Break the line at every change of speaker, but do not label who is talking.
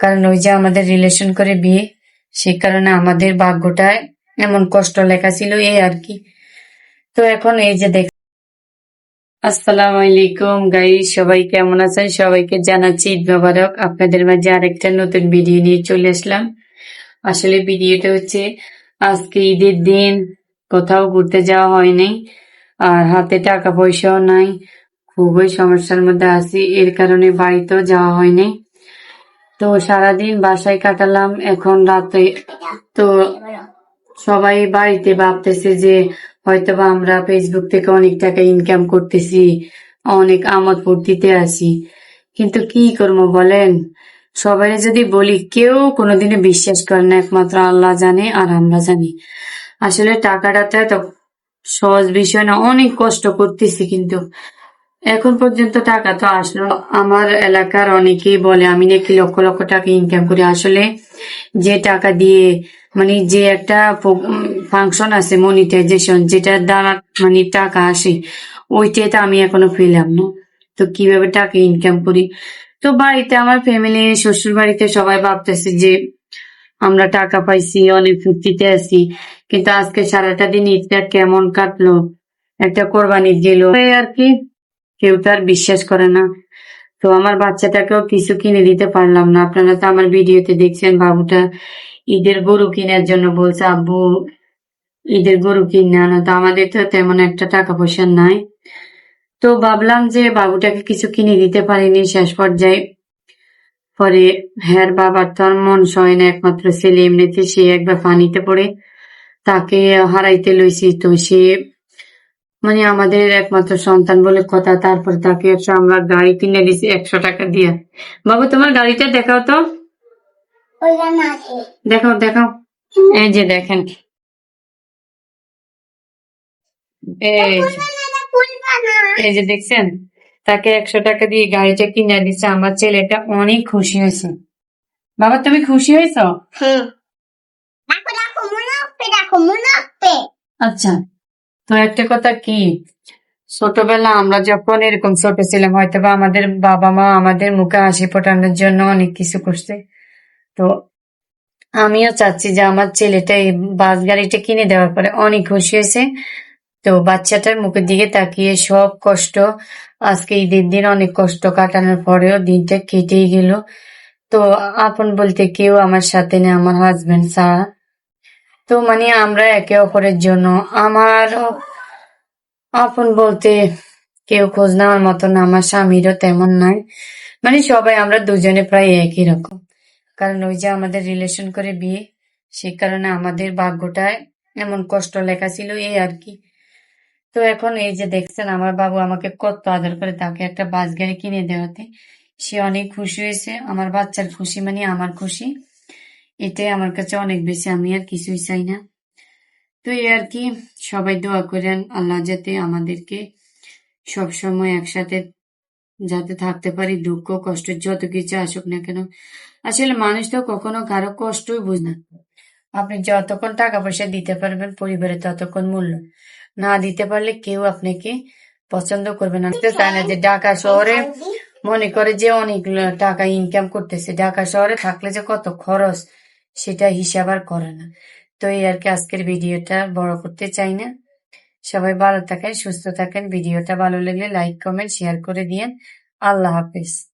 কারণ ওই যে আমাদের রিলেশন করে বিয়ে, সেই কারণে আমাদের ভাগ্যটায় এমন কষ্ট লেখা ছিল এই আর কি। তো এখন এই যে দেখ আসসালামু আলাইকুম গাই সবাই কেমন আছেন? সবাইকে জানাচ্ছি ঈদ মোবারক। আপনাদের মাঝে আরেকটা নতুন ভিডিও নিয়ে চলে আসলাম। আসলে ভিডিওটা হচ্ছে আজকে ঈদের দিন, কোথাও ঘুরতে যাওয়া হয়নি, আর হাতে টাকা পয়সাও নাই, খুবই সমস্যার মধ্যে আছি, এর কারণে বাড়িতেও যাওয়া হয়নি। তো সারাদিন বাসায় কাটালাম, এখন রাতে তো সবাই বাড়িতে ভাবতেছে যে হয়তোবা আমরা ফেসবুক থেকে অনেক টাকা ইনকাম করতেছি, অনেক আমোদ ফুর্তিতে আছি কিন্তু কি করব বলেন? সবাই যদি বলি, কেউ কোনোদিনও বিশ্বাস করে না, একমাত্র আল্লাহ জানে আর আমরা জানি। আসলে টাকাটা তো এত সহজ বিষয় না, অনেক কষ্ট করতেছি কিন্তু। এখন পর্যন্ত টাকা তো আসলো। আমার এলাকার অনেকেই বলে, আমি নাকি লক্ষ লক্ষ টাকা ইনকাম করি। আসলে যে টাকা দিয়ে মানে যে একটা ফাংশন আছে মনিটাইজেশন যেটা দ্বারা মানে টাকা আসে, ওইটাই তো আমি এখনও পেলাম না। তো কীভাবে টাকা ইনকাম করি? তো বাড়িতে আমার ফ্যামিলি শ্বশুর বাড়িতে সবাই ভাবতেছে যে আমরা টাকা পাইছি, অনেক ফুর্তিতে আছি, কিন্তু আজকে সারাটা দিন ঈদটা কেমন কাটলো? একটা কোরবানি গেল আর কি কেউ তো আর বিশ্বাস করে না। তো আমার বাচ্চাটাকেও কিছু কিনে দিতে পারলাম না। আপনারা তো আমার ভিডিওতে দেখছেন, বাবুটা ঈদের গরু কেনার জন্য বলছে, আব্বু, ঈদের গরু কিনে আনো তো আমাদের তো তেমন একটা টাকা পয়সা নাই। তো ভাবলাম যে বাবুটাকে কিছু কিনে দিতে পারিনি। শেষ পর্যায়ে পরে হ্যার বাবার তো আর মন সয় না, একমাত্র ছেলে। এমনিতে সে একবার পানিতে পড়ে তাকে হারাইতে লইছি। তো সে মানে আমাদের একমাত্র সন্তান বলে কথা তারপর তাকে আমরা গাড়ি কিনে দিছি একশো টাকা দিয়ে। বাবু তোমার গাড়িটা দেখাও তো। দেখাও দেখাও। এই যে দেখেন। এই যে, দেখছেন? তাকে একশো টাকা দিয়ে গাড়িটা কিনে দিছে। আমার ছেলেটা অনেক খুশি হয়েছে। বাবা তুমি খুশি হয়েছো? আচ্ছা। তো একটা কথা কি? ছোটবেলা আমরা যখন এরকম ছোট ছিলাম হয়তো বা আমাদের বাবা মা আমাদের মুখে হাসি ফোটানোর জন্য অনেক কিছু করছে। তো আমিও চাচ্ছি যে আমার ছেলেটা এই বাস গাড়িটা কিনে দেওয়ার পরে অনেক খুশি হয়েছে। তো বাচ্চাটার মুখের দিকে তাকিয়ে সব কষ্ট, আজকে ঈদের দিন অনেক কষ্ট কাটানোর পরেও দিনটা কেটেই গেল। তো আপন বলতে কেউ আমার সাথে নেই, আমার হাজবেন্ড ছাড়া। তো মানে আমরা একে অপরের জন্য আমার আপন বলতে কেউ খোঁজ নেওয়ার মতো না আমার স্বামীরও তেমন নাই। মানে সবাই আমরা দুজনে প্রায় একই রকম। কারণ ওই যে আমাদের রিলেশন করে বিয়ে, সে কারণে আমাদের ভাগ্যটায় এমন কষ্ট লেখা ছিল এই আর কি। তো এখন এই যে দেখছেন, আমার বাবু আমাকে কত আদর করে তাকে একটা বাস গাড়ি কিনে দেওয়াতে। সে অনেক খুশি হয়েছে, আমার বাচ্চার খুশি মানে আমার খুশি। এটাই আমার কাছে অনেক বেশি, আমি আর কিছুই চাই না। তো এই আর কি, সবাই দোয়া করেন আল্লাহ যাতে আমাদেরকে সব সময় একসাথে যাতে থাকতে পারি, দুঃখ, কষ্ট, যত কিছু আসুক না কেন। আসলে মানুষ তো কখনো কারও কষ্টই বুঝ না। আপনি যতক্ষণ টাকা পয়সা দিতে পারবেন পরিবারে ততক্ষণ মূল্য। না দিতে পারলে কেউ আপনাকে পছন্দ করবে না। তাই না যে ঢাকা শহরে মনে করে যে অনেক টাকা ইনকাম করতেছে, ঢাকা শহরে থাকলে যে কত খরচ। সেটা হিসাব আর করে না। তো এই আর কি আজকের ভিডিওটা বড় করতে চাই না। সবাই ভালো থাকেন, সুস্থ থাকেন। ভিডিওটা ভালো লাগলে লাইক কমেন্ট শেয়ার করে দিয়েন। আল্লাহ হাফিজ।